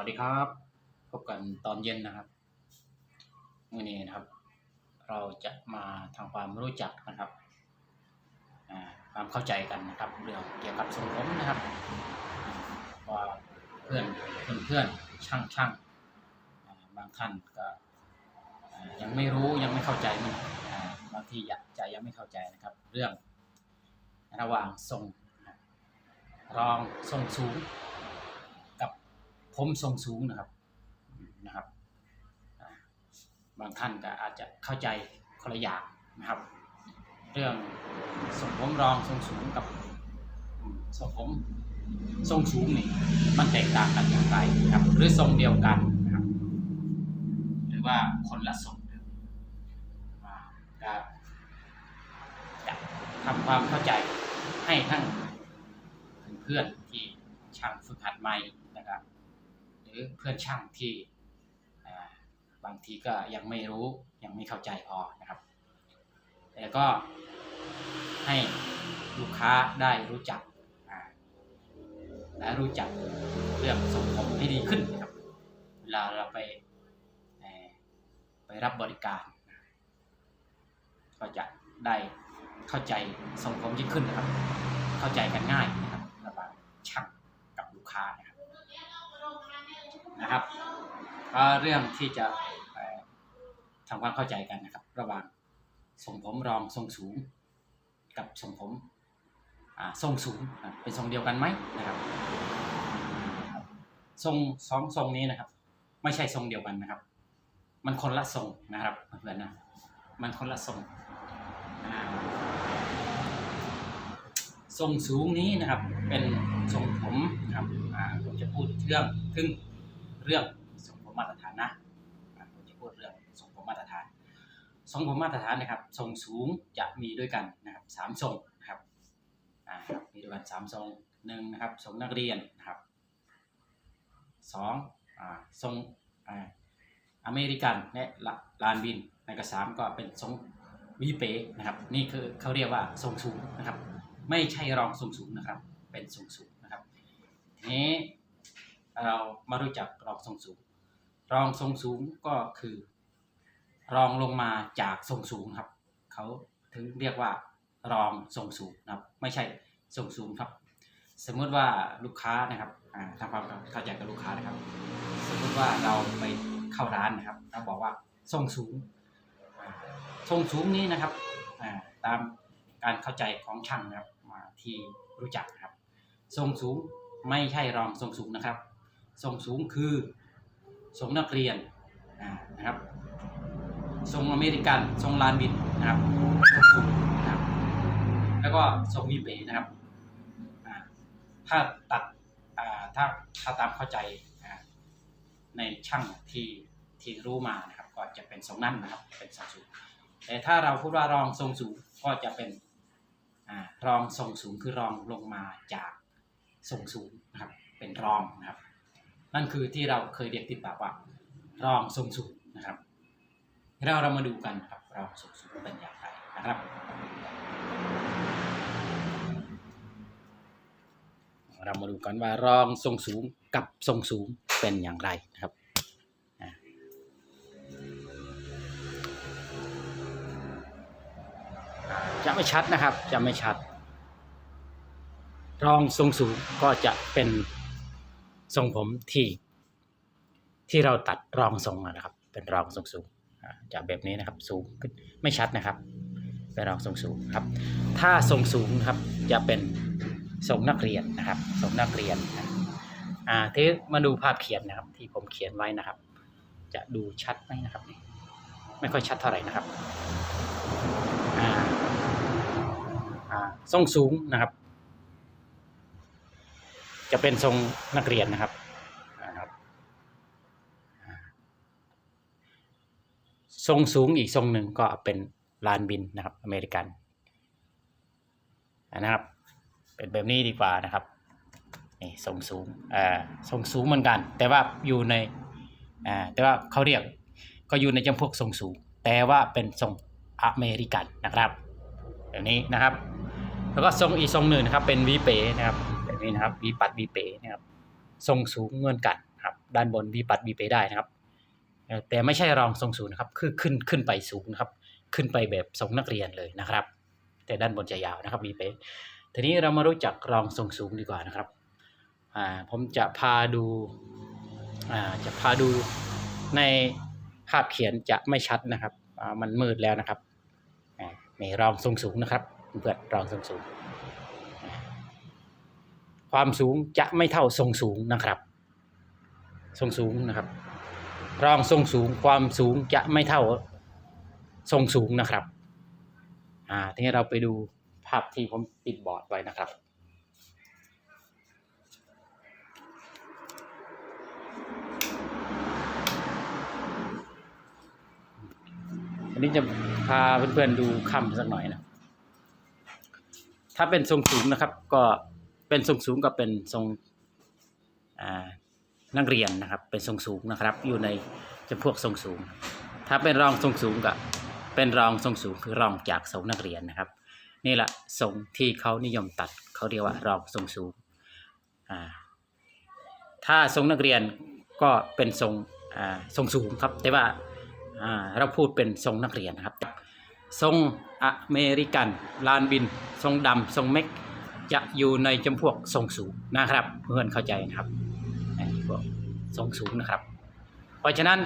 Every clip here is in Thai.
วัสดีครับ พบกันตอนเย็นนะครับมื่อนี้นะครับ เราจะมาทำความรู้จักนะครับความเข้าใจกันนะครับ เรื่องเกี่ยวกับทรงผมนะครับว่าเพื่อนเพื่อนเพื่อนช่างช่างบางท่านก็ยังไม่รู้ยังไม่เข้าใจมันบางทีอยากจะยังไม่เข้าใจนะครับ เรื่องระหว่างทรงรองทรงสูง ผมทรงสูงนะครับนะครับ บางท่านก็อาจจะเข้าใจคนละอย่างนะครับ เรื่องทรงผมรองทรงสูงกับอืมทรงผมทรงสูงนี่มันแตกต่างกันอย่างไรนะครับ หรือทรงเดียวกันนะครับ หรือว่าคนละทรงอ่าก็จะทำความเข้าใจให้ทั้งเพื่อนที่ช่างฝึกหัดใหม่ รือเพื่อนช่างที่บางทีก็ยังไม่รู้ยังไม่เข้าใจพอนะครับแต่ก็ให้ลูกค้าได้รู้จักและรู้จักเรื่องทรงผมให้ดีขึ้นนะครับ เวลาเราไปไปรับบริการ ก็จะได้เข้าใจทรงผมยิ่งขึ้นนะครับ เข้าใจกันง่ายนะครับระหว่างช่างกับลูกค้านะครับ นะครับ ก็เรื่องที่จะทำความเข้าใจกันนะครับ ระหว่างทรงผมรองทรงสูง กับทรงผมทรงสูงเป็นทรงเดียวกันไหมนะครับทรงสองทรงนี้นะครับ ไม่ใช่ทรงเดียวกันนะครับ มันคนละทรงนะครับเพื่อนนะมันคนละทรงทรงสูงนี้นะครับ เป็นทรงผมนะครับผมจะพูดเรื่องถึง เรื่องทรงผมมาตรฐานนะผมจะพูดเรื่องทรงผมมาตรฐานทรงผมมาตรฐานนะครับทรงสูงจะมีด้วยกันนะครับสามทรงนะครับมีด้วยกันสามทรงหนึ่งนะครับทรงนักเรียนนะครับสองอ่าทรงอเมริกันและลานบินในกระสามก็เป็นทรงวีเปนะครับ นี่คือเขาเรียกว่าทรงสูงนะครับ ไม่ใช่รองทรงสูงนะครับ เป็นทรงสูงนะครับทีนี้ เรามารู้จักรองทรงสูง รองทรงสูงก็คือ รองลงมาจากทรงสูงครับเขาถึงเรียกว่ารองทรงสูงนะครับ ไม่ใช่ทรงสูงครับ สมมติว่าลูกค้านะครับทำความเข้าใจกับลูกค้านะครับ สมมติว่าเราไปเข้าร้านนะครับเราบอกว่าทรงสูงทรงสูงนี้นะครับตามการเข้าใจของช่างนะครับมาที่รู้จักนะครับ ทรงสูงไม่ใช่รองทรงสูงนะครับ ทรงสูงคือทรงนักเรียนนะครับทรงอเมริกันทรงลานบินนะครับทรงสูงนะครับแล้วก็ทรงวีเปนะครับถ้าตัดถ้าถ้าตามเข้าใจในช่างที่ที่รู้มานะครับก็จะเป็นทรงนั้นนะครับเป็นทรงสูงแต่ถ้าเราพูดว่ารองทรงสูงก็จะเป็นอรองทรงสูงคือรองลงมาจากทรงสูงนะครับเป็นรองนะครับ นั่นคือที่เราเคยเรียกติดปากว่ารองทรงสูงนะครับเราเรามาดูกันครับรองทรงสูงเป็นอย่างไรนะครับ เรามาดูกันว่ารองทรงสูงกับทรงสูงเป็นอย่างไรนะครับจะไม่ชัดนะครับจะไม่ชัด รองทรงสูงก็จะเป็น ทรงผมที่ที่เราตัดรองทรงนะครับ เป็นรองทรงสูงอ่าจะแบบนี้นะครับสูงขึ้นไม่ชัดนะครับ เป็นรองทรงสูงครับ ถ้าทรงสูงครับจะเป็นทรงนักเรียนนะครับทรงนักเรียนอ่าที่มาดูภาพเขียนนะครับ ที่ผมเขียนไว้นะครับ จะดูชัดไหมนะครับนี่ไม่ค่อยชัดเท่าไหร่นะครับอ่าอ่าทรงสูงนะครับ จะเป็นทรงนักเรียนนะครับนะครับทรงสูงอีกทรงหนึ่งก็เป็นลานบินนะครับ อเมริกันนะครับ เป็นแบบนี้ดีกว่านะครับนี่ทรงสูงอ่าทรงสูงเหมือนกัน แต่ว่าอยู่ในอ่าแต่ว่าเขาเรียกก็อยู่ในจำพวกทรงสูง แต่ว่าเป็นทรงอเมริกันนะครับแบบนี้นะครับ แล้วก็ทรงอีกทรงหนึ่งนะครับเป็นวีเป๋นะครับ นี้นะครับวีปัดวีเปนะครับทรงสูงเหมือนกันครับด้านบนวีปัดวีเปได้นะครับแต่ไม่ใช่รองทรงสูงนะครับคือขึ้นขึ้นไปสูงนะครับ ขึ้นไปแบบทรงนักเรียนเลยนะครับ แต่ด้านบนจะยาวนะครับวีเปทีนี้เรามารู้จักรองทรงสูงดีกว่านะครับผมจะพาดูาจะพาดูในภาพเขียนจะไม่ชัดนะครับมันมืดแล้วนะครับอ่านี่รองทรงสูงนะครับเพื่อนรองทรงสูง ความสูงจะไม่เท่าทรงสูงนะครับ ทรงสูงนะครับ รองทรงสูงความสูงจะไม่เท่าทรงสูงนะครับ อ่า ทีนี้เราไปดูภาพที่ผมปิดบอร์ดไว้นะครับอันนี้จะพาเพื่อนๆดูคำสักหน่อยนะ ถ้าเป็นทรงสูงนะครับ ก็ เป็นทรงสูงก็เป็นทรงนักเรียนนะครับ เป็นทรงสูงนะครับ อยู่ในจำพวกทรงสูง ถ้าเป็นรองทรงสูงก็เป็นรองทรงสูงคือรองจากทรงนักเรียนนะครับ นี่แหละทรงที่เขานิยมตัดเขาเรียกว่ารองทรงสูงถ้าทรงนักเรียนก็เป็นทรงทรงสูงครับ แต่ว่าอ่าเราพูดเป็นทรงนักเรียนนะครับ ทรงอเมริกันลานบิน ทรงดำทรงเม็ก จะอยู่ในจำพวกทรงสูงนะครับ เพื่อนเข้าใจนะครับพวกทรงสูงนะครับ เพราะฉะนั้น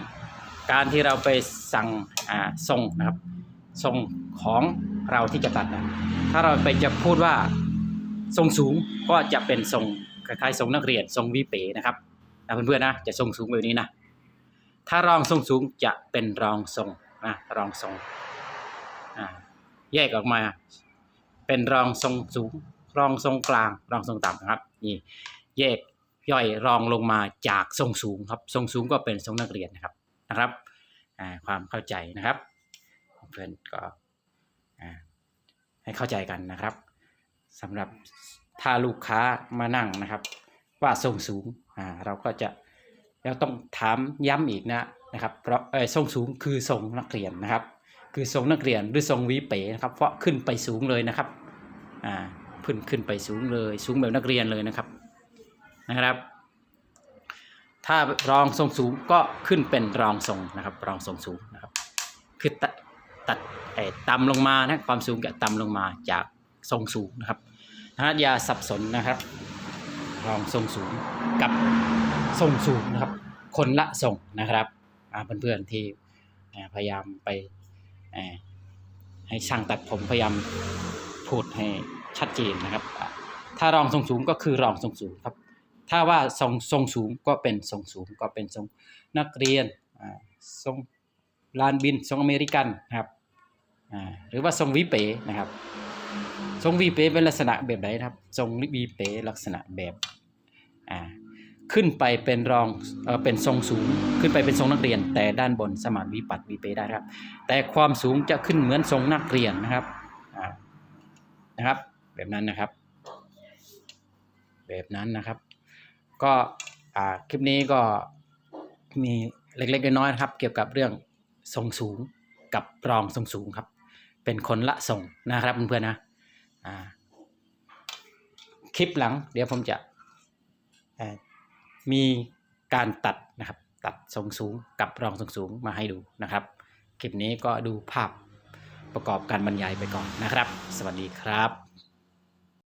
การที่เราไปสั่งอ่าทรงนะครับทรงของเราที่จะตัดนะถ้าเราไปจะพูดว่าทรงสูงก็จะเป็นทรงคล้ายๆทรงนักเรียนทรงวิเป๋นะครับนะเพื่อนๆนะจะทรงสูงแบบนี้นะถ้ารองทรงสูงจะเป็นรองทรงนะรองทรงแยกออกมา เป็นรองทรงสูง รองทรงกลางรองทรงต่ำนะครับนี่แยกย่อยรองลงมาจากทรงสูงครับทรงสูงก็เป็นทรงนักเรียนนะครับนะครับความเข้าใจนะครับ เพื่อนก็ให้เข้าใจกันนะครับสำหรับถ้าลูกค้ามานั่งนะครับ ว่าทรงสูงอ่าเราก็จะเราต้องถามย้ำอีกนะนะครับเพราะเออทรงสูงคือทรงนักเรียนนะครับ คือทรงนักเรียนหรือทรงวีเป๋นะครับ เพราะขึ้นไปสูงเลยนะครับอ่า ขึ้นขึ้นไปสูงเลย สูงแบบนักเรียนเลยนะครับนะครับ ถ้ารองทรงสูงก็ขึ้นเป็นรองทรงนะครับ รองทรงสูงนะครับคือตัดตัดเอ่อต่ำลงมานะความสูงจะต่ำลงมาจากทรงสูงนะครับนะอย่าสับสนนะครับ รองทรงสูงกับทรงสูงนะครับ คนละทรงนะครับอ่าเพื่อนๆที่พยายามไปให้ช่างตัดผมพยายามพูดให้ ชัดเจนนะครับ ถ้ารองทรงสูงก็คือรองทรงสูงครับ ถ้าว่าทรงทรงสูงก็เป็นทรงสูงก็เป็นทรงนักเรียนทรงลานบินทรงอเมริกันนะครับหรือว่าทรงวิเป๋นะครับ ทรงวีเป๋เป็นลักษณะแบบไหนนะครับ ทรงวีเป๋ลักษณะแบบขึ้นไปเป็นรองเออเป็นทรงสูง ขึ้นไปเป็นทรงนักเรียน แต่ด้านบนสมารถวีปัดวีเป๋ได้ครับ แต่ความสูงจะขึ้นเหมือนทรงนักเรียนนะครับนะครับ แบบนั้นนะครับ แบบนั้นนะครับ ก็อ่าคลิปนี้ก็มีเล็กๆน้อยๆนะครับ เกี่ยวกับเรื่องทรงสูงกับรองทรงสูงครับ เป็นคนละทรงนะครับเพื่อนๆนะอ่าคลิปหลัง เดี๋ยวผมจะมีการตัดนะครับ ตัดทรงสูงกับรองทรงสูงมาให้ดูนะครับ คลิปนี้ก็ดูภาพประกอบการบรรยายไปก่อนนะครับ สวัสดีครับ